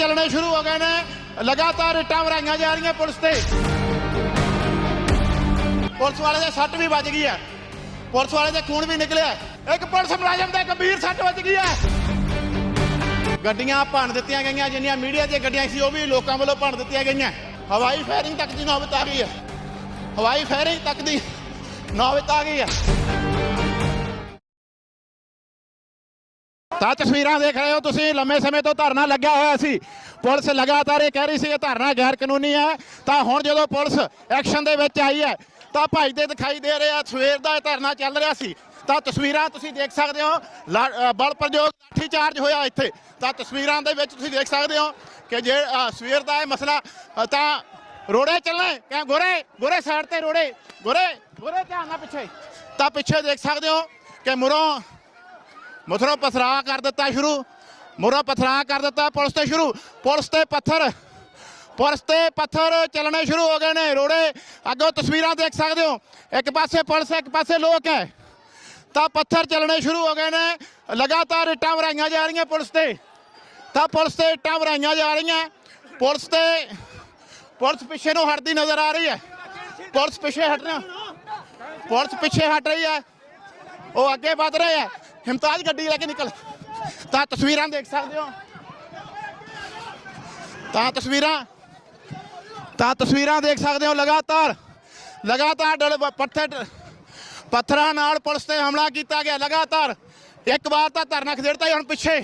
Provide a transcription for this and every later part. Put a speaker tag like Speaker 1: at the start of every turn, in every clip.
Speaker 1: ਚੱਲਣੇ ਸ਼ੁਰੂ ਹੋ ਗਏ ਨੇ। ਲਗਾਤਾਰ ਇੱਟਾਂ ਵਰਾਈਆਂ ਜਾ ਰਹੀਆਂ ਪੁਲਿਸ ਤੇ। ਪੁਲਿਸ ਵਾਲੇ ਦੇ ਸੱਟ ਵੀ ਵੱਜ ਗਈ ਹੈ। ਪੁਲਿਸ ਵਾਲੇ ਦੇ ਖੂਨ ਵੀ ਨਿਕਲਿਆ ਇੱਕ ਪੁਲਿਸ ਮੁਲਾਜ਼ਮ ਦੇ ਗੰਭੀਰ ਸੱਟ ਵੱਜ ਗਈ ਹੈ। ਗੱਡੀਆਂ ਭੰਨ ਦਿੱਤੀਆਂ ਗਈਆਂ, ਜਿੰਨੀਆਂ ਮੀਡੀਆ ਦੀਆਂ ਗੱਡੀਆਂ ਸੀ, ਉਹ ਵੀ ਲੋਕਾਂ ਵੱਲੋਂ ਭੰਨ ਦਿੱਤੀਆਂ ਗਈਆਂ। ਹਵਾਈ ਫਾਇਰਿੰਗ ਤੱਕ ਦੀ ਨੌਬਤ ਆ ਗਈ ਹੈ। ਹਵਾਈ ਫਾਇਰਿੰਗ ਤੱਕ ਦੀ ਨੌਬਤ ਆ ਗਈ ਹੈ। ਤਾਂ ਤਸਵੀਰਾਂ ਦੇਖ ਰਹੇ ਹੋ ਤੁਸੀਂ। ਲੰਮੇ ਸਮੇਂ ਤੋਂ ਧਰਨਾ ਲੱਗਿਆ ਹੋਇਆ ਸੀ। ਪੁਲਿਸ ਲਗਾਤਾਰ ਇਹ ਕਹਿ ਰਹੀ ਸੀ ਇਹ ਧਰਨਾ ਗੈਰ ਕਾਨੂੰਨੀ ਹੈ। ਤਾਂ ਹੁਣ ਜਦੋਂ ਪੁਲਿਸ ਐਕਸ਼ਨ ਦੇ ਵਿੱਚ ਆਈ ਹੈ, ਤਾਂ ਭੱਜਦੇ ਦਿਖਾਈ ਦੇ ਰਹੇ ਆ, ਸਵੇਰ ਦਾ ਇਹ ਧਰਨਾ ਚੱਲ ਰਿਹਾ ਸੀ। ਤਾਂ ਤਸਵੀਰਾਂ ਤੁਸੀਂ ਦੇਖ ਸਕਦੇ ਹੋ। ਲਾ- ਬਲ ਪ੍ਰਯੋਗ ਲਾਠੀ ਚਾਰਜ ਹੋਇਆ ਇੱਥੇ। ਤਾਂ ਤਸਵੀਰਾਂ ਦੇ ਵਿੱਚ ਤੁਸੀਂ ਦੇਖ ਸਕਦੇ ਹੋ ਕਿ ਜੇ ਸਵੇਰ ਦਾ ਇਹ ਮਸਲਾ ਤਾਂ ਰੋੜੇ ਚੱਲਣੇ। ਕਿ ਗੋਰੇ ਗੋਰੇ ਸਾਈਡ ਤੇ ਰੋੜੇ। ਗੋਰੇ ਗੋਰੇ ਧਿਆਨ ਨਾਲ ਪਿੱਛੇ। ਤਾਂ ਪਿੱਛੇ ਦੇਖ ਸਕਦੇ ਹੋ ਕਿ ਮੁਰੋਂ ਮੁਥਰੋਂ ਪਥਰਾ ਕਰ ਦਿੱਤਾ ਸ਼ੁਰੂ। ਮੁਰੋਂ ਪਥਰਾ ਕਰ ਦਿੱਤਾ, ਪੁਲਿਸ ਤੇ ਸ਼ੁਰੂ। ਪੁਲਿਸ ਤੇ ਪੱਥਰ। ਪੁਲਿਸ ਤੇ ਪੱਥਰ ਚੱਲਣੇ ਸ਼ੁਰੂ ਹੋ ਗਏ ਨੇ। ਰੋੜੇ, ਅੱਗੋਂ ਤਸਵੀਰਾਂ ਦੇਖ ਸਕਦੇ ਹੋ। ਇੱਕ ਪਾਸੇ ਪੁਲਿਸ, ਇੱਕ ਪਾਸੇ ਲੋਕ ਹੈ। ਤਾਂ ਪੱਥਰ ਚੱਲਣੇ ਸ਼ੁਰੂ ਹੋ ਗਏ ਨੇ। ਲਗਾਤਾਰ ਇੱਟਾਂ ਵਰਾਈਆਂ ਜਾ ਰਹੀਆਂ ਪੁਲਿਸ ਤੇ। ਤਾਂ ਪੁਲਿਸ ਤੇ ਇੱਟਾਂ ਵਰਾਈਆਂ ਜਾ ਰਹੀਆਂ। ਪੁਲਿਸ ਤੇ, ਪੁਲਿਸ ਪਿੱਛੇ ਨੂੰ ਹਟਦੀ ਨਜ਼ਰ ਆ ਰਹੀ ਹੈ। ਪੁਲਿਸ ਪਿੱਛੇ ਹਟਣਾ ਪੁਲਿਸ ਪਿੱਛੇ ਹਟ ਰਹੀ ਹੈ। ਉਹ ਅੱਗੇ ਵਧ ਰਹੇ ਹੈ। ਹਿਮਤਾਜ ਗੱਡੀ ਲੈ ਕੇ ਨਿਕਲ। ਤਾਂ ਤਸਵੀਰਾਂ ਦੇਖ ਸਕਦੇ ਹੋ। ਤਾਂ ਤਸਵੀਰਾਂ ਤਾਂ ਤਸਵੀਰਾਂ ਦੇਖ ਸਕਦੇ ਹੋ ਲਗਾਤਾਰ। ਲਗਾਤਾਰ ਡਲ ਪੱਥਰ ਪੱਥਰਾਂ ਨਾਲ ਪੁਲਿਸ ਤੇ ਹਮਲਾ ਕੀਤਾ ਗਿਆ। ਲਗਾਤਾਰ ਇੱਕ ਵਾਰ ਤਾਂ ਧਰਨਾ ਖਦੇੜਤਾ ਹੀ ਹੁਣ ਪਿੱਛੇ।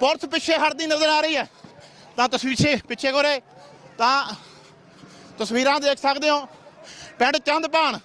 Speaker 1: ਪੁਲਿਸ ਪਿੱਛੇ ਹਟਦੀ ਨਜ਼ਰ ਆ ਰਹੀ ਹੈ। ਤਾਂ ਤਸਵੀਰ ਪਿੱਛੇ ਕੋਰੇ ਤਾਂ ਤਸਵੀਰਾਂ ਦੇਖ ਸਕਦੇ ਹੋ। ਪਿੰਡ ਚੰਦਪਾਨ